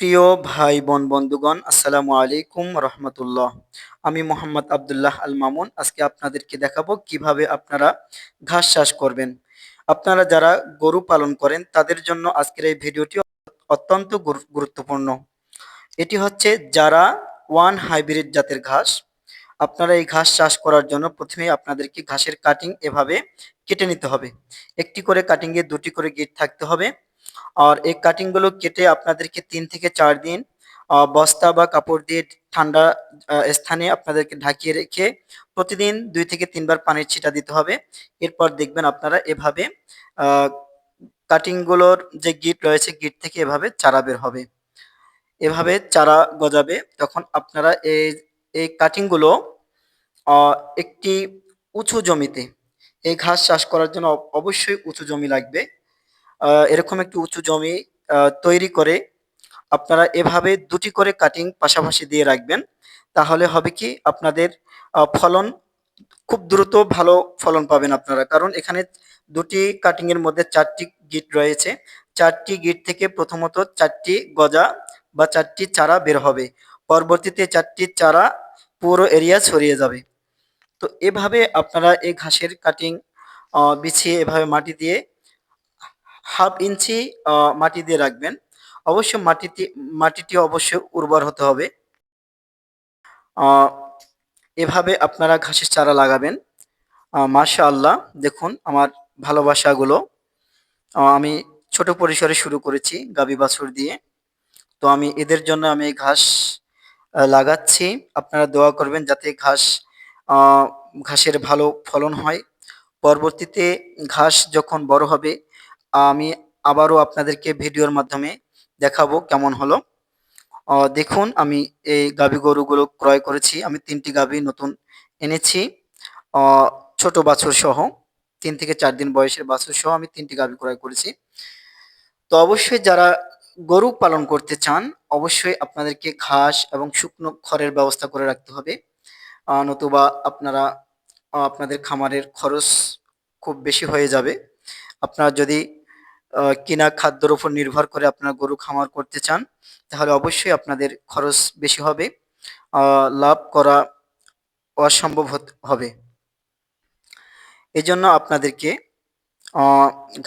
প্রিয় ভাই বোন, বন্ধুগণ, আসসালামু আলাইকুম রহমতুল্লাহ। আমি মোহাম্মদ আবদুল্লাহ আল মামুন। আজকে আপনাদেরকে দেখাবো কীভাবে আপনারা ঘাস চাষ করবেন। আপনারা যারা গরু পালন করেন, তাদের জন্য আজকের এই ভিডিওটি অত্যন্ত গুরু- গুরুত্বপূর্ণ। এটি হচ্ছে যারা ওয়ান হাইব্রিড জাতের ঘাস, আপনারা এই ঘাস চাষ করার জন্য প্রথমে আপনাদেরকে ঘাসের কাটিং এভাবে কেটে নিতে হবে। একটি করে কাটিংয়ে দুটি করে গিট থাকতে হবে। আর এই কাটিংগুলো কেটে আপনাদেরকে তিন থেকে চার দিন বস্তা বা কাপড় দিয়ে ঠান্ডা স্থানে আপনাদেরকে ঢাকিয়ে রেখে প্রতিদিন দুই থেকে তিনবার পানির ছিটা দিতে হবে। এরপর দেখবেন আপনারা এভাবে কাটিংগুলোর যে গিট রয়েছে, গিট থেকে এভাবে চারা বের হবে। এভাবে চারা গজাবে, তখন আপনারা এই এই কাটিংগুলো একটি উঁচু জমিতে, এই ঘাস চাষ করার জন্য অব- অবশ্যই উঁচু জমি লাগবে। এরকম একটি উঁচু জমি তৈরি করে আপনারা এভাবে দুটি করে কাটিং পাশাপাশি দিয়ে রাখবেন। তাহলে হবে কি, আপনাদের ফলন খুব দ্রুত ভালো ফলন পাবেন আপনারা। কারণ এখানে দুটি কাটিং এর মধ্যে চারটি গিট রয়েছে। চারটি গিট থেকে প্রথমত চারটি গজা বা চারটি চারা বের হবে। পরবর্তীতে চারটি চারা পুরো এরিয়া ছড়িয়ে যাবে। তো এভাবে আপনারা এই ঘাসের কাটিং বিছিয়ে এভাবে মাটি দিয়ে হাফ ইঞ্চি মাটি দিয়ে রাখবেন। অবশ্য মাটিতে, মাটিটি অবশ্যই উর্বর হতে হবে। এভাবে আপনারা ঘাসের চারা লাগাবেন। মাশা আল্লাহ দেখুন আমার ভালোবাসাগুলো। আমি ছোট পরিসরে শুরু করেছি গাবি বাছুর দিয়ে। তো আমি এদের জন্য আমি ঘাস লাগাচ্ছি। আপনারা দোয়া করবেন যাতে ঘাস ঘাসের ভালো ফলন হয়। পরবর্তীতে ঘাস যখন বড় হবে আমি আবারও আপনাদেরকে ভিডিওর মাধ্যমে দেখাবো কেমন হলো। দেখুন, আমি এই গাভী গরুগুলো ক্রয় করেছি। আমি তিনটি গাভী নতুন এনেছি। ছোট বাছুর সহ, তিন থেকে চার দিন বয়সের বাছুর সহ আমি তিনটি গাভী ক্রয় করেছি। তো অবশ্যই যারা গরু পালন করতে চান, অবশ্যই আপনাদেরকে ঘাস এবং শুকনো খড়ের ব্যবস্থা করে রাখতে হবে। নতুবা আপনারা আপনাদের খামারের খরচ খুব বেশি হয়ে যাবে। আপনারা যদি কিনা খাদ্যর উপর নির্ভর করে আপনার গরু খামার করতে চান, তাহলে অবশ্যই আপনাদের খরচ বেশি হবে লাভ করা অসম্ভব হবে। এই জন্য আপনাদেরকে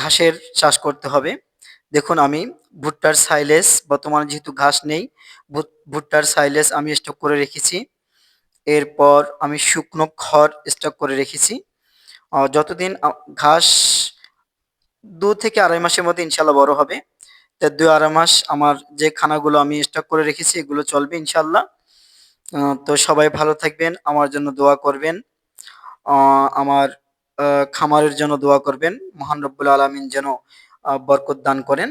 ঘাসের চাষ করতে হবে। দেখুন, আমি ভুট্টার সাইলেজ বর্তমানে যেহেতু ঘাস নেই ভুট্টার সাইলেজ আমি স্টক করে রেখেছি। এরপর আমি শুকনো খড় স্টক করে রেখেছি। যতদিন ঘাস দু থেকে আড়াই মাসের মধ্যে ইনশাল্লাহ বড় হবে। তো দুই আড়াই মাস আমার যে খানাগুলো আমি স্টক করে রেখেছি, এগুলো চলবে ইনশাল্লাহ তো সবাই ভালো থাকবেন, আমার জন্য দোয়া করবেন। আমার খামারের জন্য দোয়া করবেন। মহান রব্বুল আলমিন যেন বরকত দান করেন।